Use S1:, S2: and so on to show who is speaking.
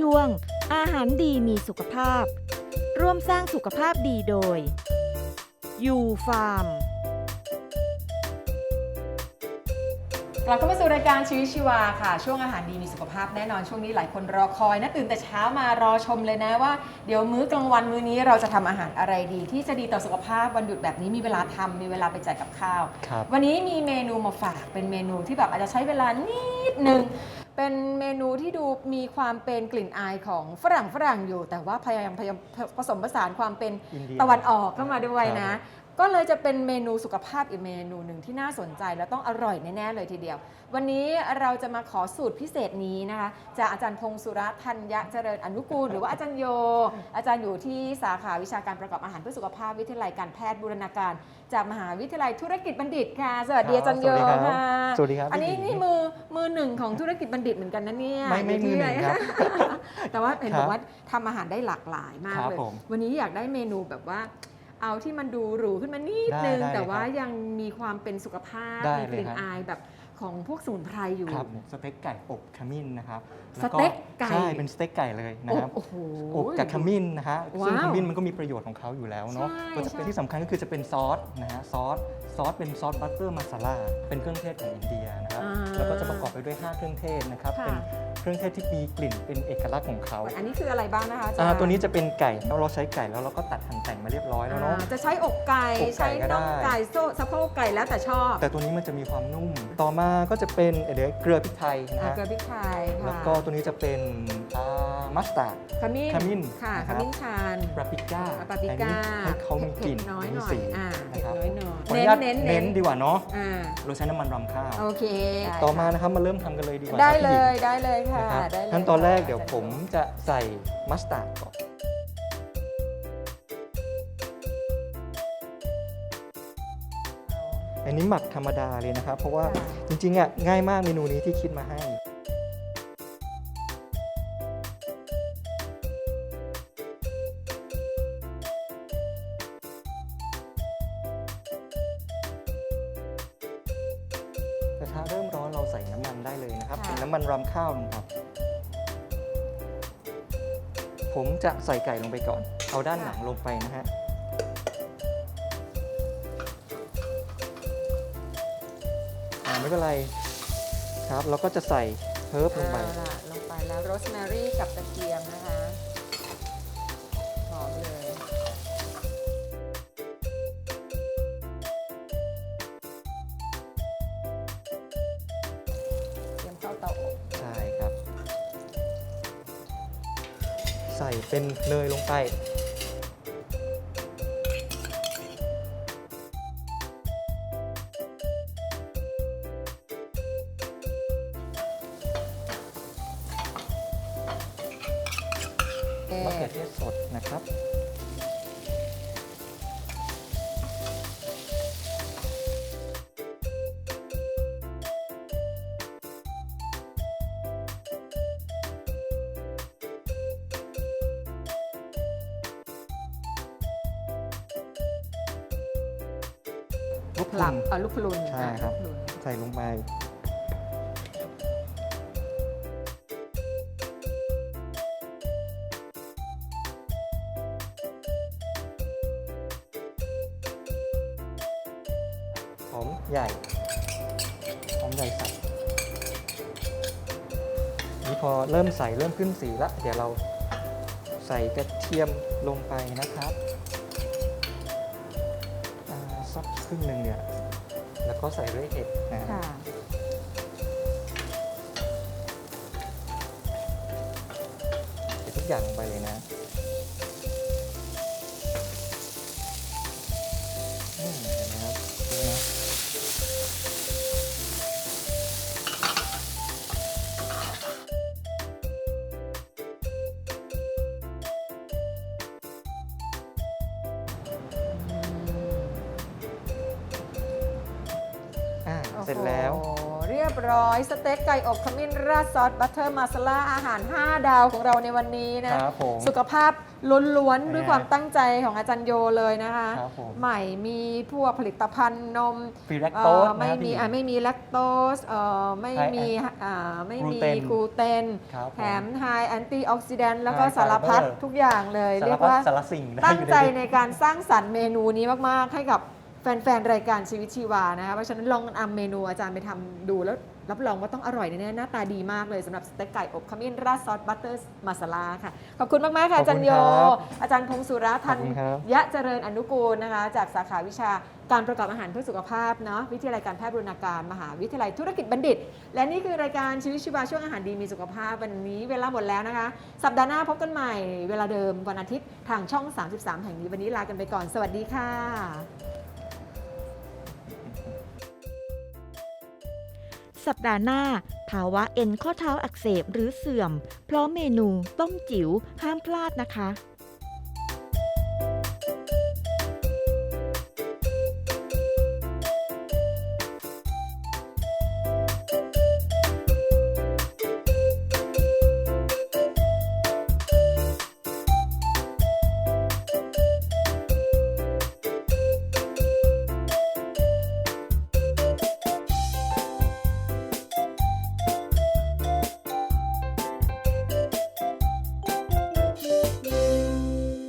S1: ช่วง อาหารดีมีสุขภาพ ร่วมสร้างสุขภาพดีโดยยูฟาร์ม
S2: กลับเข้ามาสู่รายการชีวิตชีวาค่ะ ช่วงอาหารดีมีสุขภาพแน่นอนช่วงนี้หลายคนรอคอยนะตื่นแต่เช้ามารอชมเลยนะว่า เดี๋ยวมื้อกลางวันมื้อนี้เราจะทำอาหารอะไรดี ที่จะดีต่อสุขภาพวันหยุดแบบนี้มีเวลาทำมีเวลาไปจ่ายกับข้าว
S3: ครับ
S2: วันนี้มีเมนูมาฝากเป็นเมนูที่แบบอาจจะใช้เวลานิดนึง เป็นเมนูที่ดูมีความเป็นกลิ่นอายของฝรั่งฝรั่งอยู่ แต่ว่าพยายามพยายามผสมผสานความเป็น
S3: อินเดีย
S2: ตะวันออกเข้ามาด้วยนะ
S3: ครับ
S2: ก็เลยจะเป็นเมนูสุขภาพอีกเมนูหนึ่งที่น่าสนใจและต้องอร่อยแน่ๆเลยทีเดียว วันนี้เราจะมาขอสูตรพิเศษนี้นะคะจากอาจารย์พงศ์สุรธัญญะเจริญอนุกูล หรือว่าอาจารย์โย อาจารย์อยู่ที่สาขาวิชาการประกอบอาหารเพื่อสุขภาพวิทยาลัยการแพทย์บูรณาการ จากมหาวิทยาลัยธุรกิจบัณฑิตค่ะ สวัสดีอาจารย์โย
S3: สวัสดีครับ
S2: ค่ะ
S3: สวัสดีครับ
S2: อันนี้
S3: พี่หญิง
S2: นี่มือมือหนึ่งของธุรกิจบัณฑิตเหมือนกันนะเนี่ย
S3: ไม่ไม่
S2: ยู่ที่
S3: มือหนึ่งครับ
S2: แต่ว่าเห็น
S3: ครับ
S2: บอกว่าทำอาหารได้หลากหลายมาก
S3: ครับ
S2: เลย
S3: ผม
S2: วันนี้อยากได้เมนูแบบว่า เอาที่มันดูหรูขึ้นมานิด
S3: ได้
S2: นึง
S3: ได้
S2: แต่
S3: เลย
S2: ว่า
S3: ครับ
S2: ยังมีความเป็นสุขภาพ
S3: ได้
S2: มีกลิ่น
S3: เลยครับ
S2: อายแบบของพวกสมุนไพรอยู่
S3: ครับสเต็กไก่อบขมิ้นนะครับ
S2: สเต็กไก่
S3: ใช่เป็นสเต็กไก่เลยนะครับ
S2: โอ้โห
S3: อบกับขมิ้นนะฮะซึ่ง
S2: ว้าว
S3: ขมิ้นมันก็มีประโยชน์ของเขาอยู่แล้วเนาะ
S2: ใช่
S3: ก็จะเป็น
S2: ใช่
S3: ที่สำคัญก็คือจะเป็นซอสนะฮะซอสซอสเป็นซอสบัตเตอร์มาซาลาเป็นเครื่องเทศของอินเดียนะครับ
S2: อ่า
S3: แล้วก็จะประกอบไปด้วย 5 เครื่องเทศนะครับ
S2: ค่ะ
S3: เป็นเค รื่องเทศที่มีกลิ่นเป็นเอกลักษณ์ของเขา
S2: อันนี้คืออะไรบ้างนะคะอาจาร
S3: อ่า
S2: ย์
S3: ตัวนี้จะเป็นไก่แล้วเราใช้ไก่แล้วเราก็ตัดหั่นแต่งมาเรียบร้อยแล้วเนาะ
S2: อ่าจะใช้อกไก่
S3: อกไก่
S2: ใช้
S3: ก็ได้
S2: น่องไก่โซ่สะโพกไก่แล้วแต่ชอบ
S3: แต่ตัวนี้มันจะมีความนุ่ม ต่อมาก็จะเป็นเดี๋ยวเกลือพริกไทยนะ
S2: อ่า
S3: ฮะ
S2: เกลือพริกไทยค่ะ
S3: แล้วก็ตัวนี้จะเป็น มัสตาร์ด
S2: ขมิ้น
S3: ขมิ้น
S2: ค่ะ
S3: นะ
S2: ข
S3: ครับ
S2: มิ้นชาญ
S3: ปาปริก้า
S2: ปาปริก้า
S3: ให้เขามีกลิ่น
S2: เผ็ดน้อย
S3: มี
S2: หน่อย
S3: สี
S2: อ่า
S3: นะ
S2: เผ็ด
S3: ครับ
S2: น้อยหน่อย
S3: ขออนุญาต
S2: เน้น
S3: เน้นดีกว่าเนาะ
S2: อ่า
S3: เราใช้น้ำมันรำข้าว
S2: โอเค
S3: ต่อมานะครับมาเริ่มทำกันเลยดีกว่า
S2: ได้
S3: ครับ
S2: เล
S3: พี่หญิ
S2: ย
S3: ง
S2: ได้เลยค่ะ
S3: นะครับ
S2: ได้เลย
S3: ขั้นตอนแรกเดี๋ยว
S2: ค่ะ
S3: ผมจะใส่มัสตาร์ดก่อนอันนี้หมักธรรมดาเลยนะครับ เพราะว่า
S2: ค่ะ
S3: จริงๆอะง่ายมากเมนูนี้ที่คิดมาให้ ใส่น้ำมันได้เลยนะครับ
S2: ค่ะ
S3: เป็นน้ำมันรำข้าวลงครับ ผมจะใส่ไก่ลงไปก่อน เอาด้านหนังลงไปนะฮะ อ่าไม่เป็นไรครับ เราก็จะใส่เฮิร์บลงไป
S2: เอาล่ะลงไปแล้วโรสแมรี่กับกระเทียมนะคะ
S3: ใส่เป็นเนยลงไป
S2: เอ่
S3: มะ
S2: อ
S3: เขือเทศสดนะครับ ลูก
S2: หลั
S3: ลั
S2: บ
S3: ง
S2: เอาลูกพลุน
S3: ใช่ครับ
S2: ลูกพลุน
S3: ใส่ลงไป หอมใหญ่ หอมใหญ่สับนี่พอเริ่มใส่เริ่มขึ้นสีแล้ว เดี๋ยวเราใส่กระเทียมลงไปนะครับอ่า สักครึ่งหนึ่งเนี่ย แล้วก็ใส่ด้วยเห็ดนะ
S2: ค่ะ
S3: ใส่ทุกอย่างลงไปเลยนะ เสร็จแล้ว
S2: เรียบร้อยสเต็กไก่อบขมิ้นราดซอสบัตเตอร์มาซาลาอาหาร 5 ดาวของเราในวันนี้นะ
S3: ครับผม
S2: สุขภาพล้วนๆ
S3: อ่า
S2: ด้วยความตั้งใจของอาจารย์โยเลยนะคะ
S3: ครับผม
S2: ใหม่มีพวกผลิตภัณฑ์นม
S3: ฟรีแลค
S2: เอ่
S3: โต
S2: อ
S3: ส
S2: ไม่มีอะไม่มีแลคโตสเอ่อไม่
S3: ไฮ
S2: มีอ่าไม่มี
S3: กลูเตน
S2: กลูเตน
S3: ครับผม
S2: แถมไฮแอนตี้ออกซิแดนต์แล้วก็
S3: High
S2: สารพัด
S3: fiber
S2: ทุกอย่างเลย
S3: สาร
S2: เรียก
S3: พัด
S2: ว่า
S3: สารสิ่งได้
S2: ตั้ง
S3: อยู่
S2: ใจ
S3: ใน
S2: ในการสร้างสรรค์เมนูนี้มาก ๆ ให้กับ แฟนๆ รายการชีวิตชีวานะคะเพราะฉะนั้นลองนำเมนูอาจารย์ไปทำดูแล้วรับรองว่าต้องอร่อยแน่ๆหน้าตาดีมากเลยสำหรับสเต็กไก่อบขมิ้นราดซอสบัตเตอร์มาซาลาค่ะ ขอบคุณมาก ๆ ค่ะ
S3: ขอบ
S2: อาจารย์โย
S3: คุณครับ
S2: อาจารย์พงศ์สุรทัน
S3: ขอบคุณครับ
S2: ยะเจริญอนุกูลนะคะ จากสาขาวิชาการประกอบอาหารเพื่อสุขภาพเนาะวิทยาลัยการแพทย์บูรณาการ มหาวิทยาลัยธุรกิจบัณฑิต และนี่คือรายการชีวิตชีวาช่วงอาหารดีมีสุขภาพวันนี้เวลาหมดแล้วนะคะ สัปดาห์หน้าพบกันใหม่ เวลาเดิมวันอาทิตย์ทางช่อง 33 แห่งนี้วันนี้ลากันไปก่อน สวัสดีค่ะ
S1: สัปดาห์หน้า ภาวะเอ็นข้อเท้าอักเสบหรือเสื่อม พร้อมเมนูต้มจิ๋วห้ามพลาดนะคะ